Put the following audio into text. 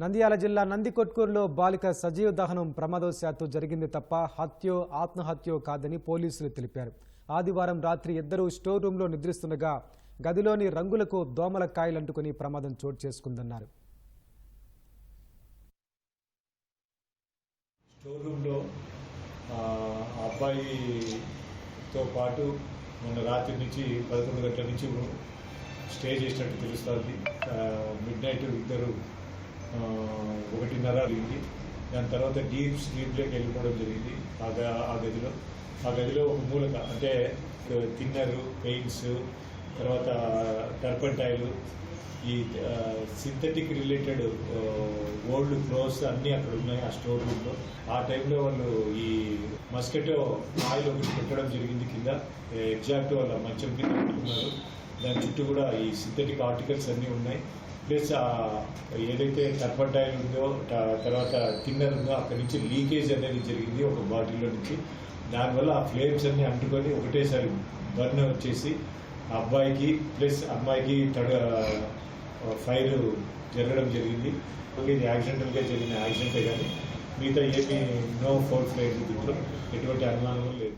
నంద్యాల జిల్లా నందికొట్కూరులో బాలిక సజీవ దహనం ప్రమాదవశాత్తు జరిగింది తప్ప హత్యో ఆత్మహత్యో కాదని పోలీసులు తెలిపారు. ఆదివారం రాత్రి ఇద్దరు స్టోర్ రూంలో నిద్రిస్తుండగా గదిలోని రంగులకు దోమల కాయలంటుకుని ప్రమాదం చోటు చేసుకుందన్నారు. స్టోర్ రూమ్లో అబ్బాయితో పాటు మొన్న రాత్రి నుంచి పదకొండు గంటల నుంచి స్టే చేసినట్టు తెలుస్తుంది. మిడ్ నైట్ ఇద్దరు ఒకటిన్నర అడిగింది. దాని తర్వాత డీప్ స్లీప్లోకి వెళ్ళిపోవడం జరిగింది. ఆ ఆ గదిలో. ఆ గదిలో ఒక మూలక అంటే తిన్నరు పెయింట్స్ తర్వాత టర్పంటైలు ఈ సింథటిక్ రిలేటెడ్ ఓల్డ్ క్లోత్స్ అన్నీ అక్కడ ఉన్నాయి ఆ స్టోర్ రూమ్లో ఆ టైంలో వాళ్ళు ఈ మస్కెటో ఆయిల్ ఒకటి పెట్టడం జరిగింది కింద. ఎగ్జాక్ట్ వాళ్ళ మంచం కింద పెట్టుకున్నారు. దాని చుట్టూ కూడా ఈ సింథటిక్ ఆర్టికల్స్ అన్నీ ఉన్నాయి. ప్లస్ ఏదైతే టర్పంటైల్ ఉందో తర్వాత థిన్నర్ ఉందో అక్కడి నుంచి లీకేజ్ అనేది జరిగింది ఒక బాటిల్లో నుంచి. దానివల్ల ఆ ఫ్లేమ్స్ అన్ని అంటుకొని ఒకటేసారి బర్న్ వచ్చేసి ఆ అబ్బాయికి ప్లస్ అమ్మాయికి తడ ఫైర్ జరగడం జరిగింది. ఇది యాక్సిడెంటల్గా జరిగిన యాక్సిడెంటే కానీ మిగతా ఏమీ నో ఫోర్ ఫ్లైట్ దీంట్లో ఎటువంటి అనుమానం లేదు.